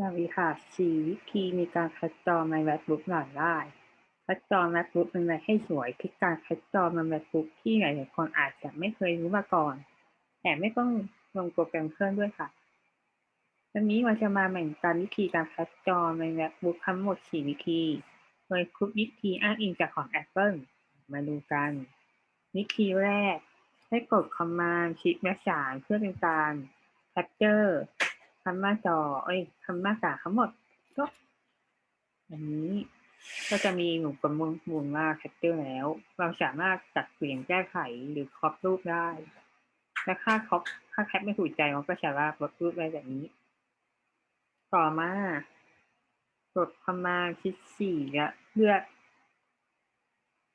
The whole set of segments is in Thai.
สวัสดีค่ะสี่วิธีในการคัดจอ My MacBook หน่อยได้คัดจอ MacBook เป็นอะไรให้สวยคือการคัดจอ My MacBook ที่หลายๆคนอาจจะไม่เคยรู้มาก่อน แต่ไม่ต้องลงโปรแกรมเครื่องด้วยค่ะวันนี้เราจะมาแบ่งการวิธีการคัดจอ My MacBook ทั้งหมด 4 วิธีโดยทุกวิธีอ้างอิงจากของ Apple มาดูกัน วิธีแรก ให้กด Command Shift และ3เพื่อเป็นการ Capture ทำหน้าจอ เอ้ยทำหน้ากากทั้งหมดก็อันนี้ก็จะมีหนูกำมุงมุมว่าแคปเจอร์แล้ว เราสามารถจัดเปลี่ยนแก้ไขหรือครอปรูปได้ และค่าครอปค่าแคปไม่ถูกใจเราก็สามารถลดรูปได้แบบนี้ ต่อมากดคอมมาชิดสี่และเลือก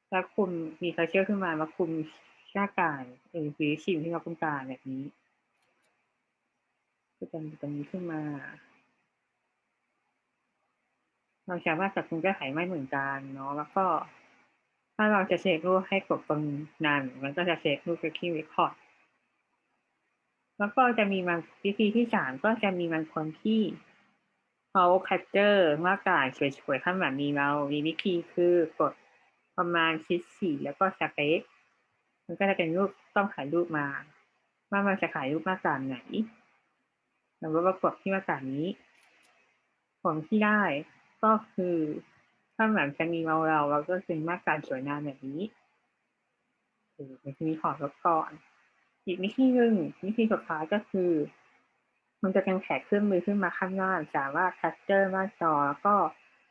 แล้วคุมมีคัเชอร์ขึ้นมามาคุมหน้ากากเออหรือชิมที่เราต้องการแบบนี้ ก็จะมีตรงนี้ขึ้นมา เราสามารถจับคุมแก้ไขไม่เหมือนกันเนาะแล้วก็ ถ้าเราจะเช็ครูปให้กดตรงนั้นมันก็จะเช็ครูปไปที่ record แล้วก็จะมีบางวิธีที่สามก็จะมีบางคนที่เขาแคปเจอร์มากกาสวยๆข้างหลังมีเรา มีวิธีคือกดประมาณชิดสี่แล้วก็สเปคมันก็จะเป็นรูปต้องถ่ายรูปมา ว่ามันจะถ่ายรูปมากกาไหน แล้วประกอบที่มาตรานนี้ ผลที่ได้ก็คือข้างหลังจะมีเราเราแล้วก็เป็นมาตรานสวยงามแบบนี้เออมันจะมีขอบล้วก่อน อีกวิธีหนึ่งวิธีสุดท้ายก็คือ มันจะเป็นแขกเครื่องมือขึ้นมาข้างหน้าสามารถแคปเจอร์หน้าจอแล้วก็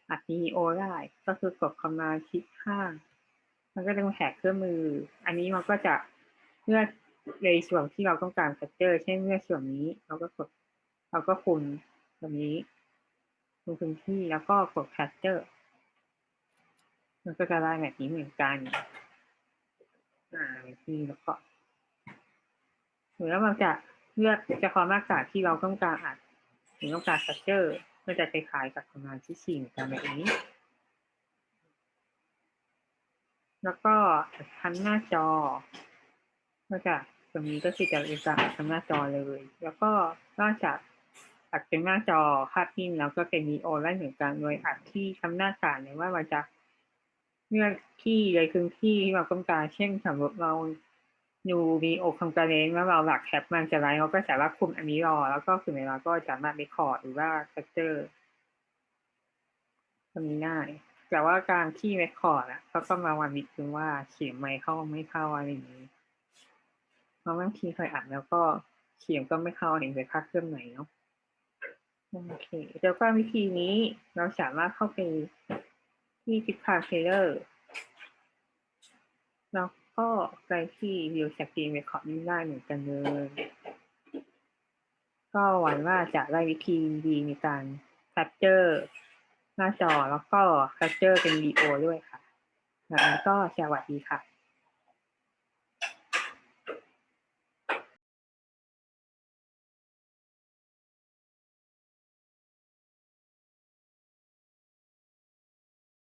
อัดวิดีโอได้ก็คือกดคอมมาคลิกข้างมันก็จะเป็นแขกเครื่องมือ อันนี้มันก็จะเลือกในส่วนที่เราต้องการแคปเจอร์เช่นเลือกส่วนนี้เราก็กด เราก็คุมตรงนี้คุมพื้นที่แล้วก็กด capture มันก็จะได้แบบนี้เหมือนกัน อ่าที่แล้วก็หรือว่ามันจะเลือกเฉพาะมาตรฐานที่เราต้องการอัดหรือต้องการ capture ก็จะคล้ายๆกับทำงานที่สี่เหมือนกันแบบนี้ แล้วก็ทันหน้าจอก็จะตรงนี้ก็คือจะเป็นการทั้งหน้าจอเลย แล้วก็นอกจาก อัดเป็นหน้าจอภาพนิ่งแล้วก็เป็นวีโอได้เหมือนกันโดยอัดที่ทำหน้าจาเนี่ยว่ามันจะเลือกที่ในพื้นที่ที่เราต้องการเช่นสมมติเราดูวีดีโอคอนเฟอเรนซ์ว่าเราหลักแคปมันจะไลฟ์เราก็สามารถคุมอันนี้รอ แล้วก็ถึงเวลาก็สามารถรีคอร์ดหรือว่าแคปเจอร์ทำนี้ได้แต่ว่าการที่เรคคอร์ดอะเขาก็มาวันวิคือว่าเสียงไม่เข้าไม่เข้าอะไรอย่างนี้เพราะบางทีเคยอัดแล้วก็เสียงก็ไม่เข้าเห็นไปค่าเครื่องไหนเนาะ โอเคแล้วก็วิธีนี้เราสามารถเข้าไปที่ f i t p a r t a i l o r แล้วก็ไปที่ View Screen Recording ได้เหมือนกันเลย ก็หวังว่าจะได้วิธีดีในการ capture หน้าจอแล้วก็ capture เป็นวีโอด้วยค่ะแล้วก็สวัสดีค่ะ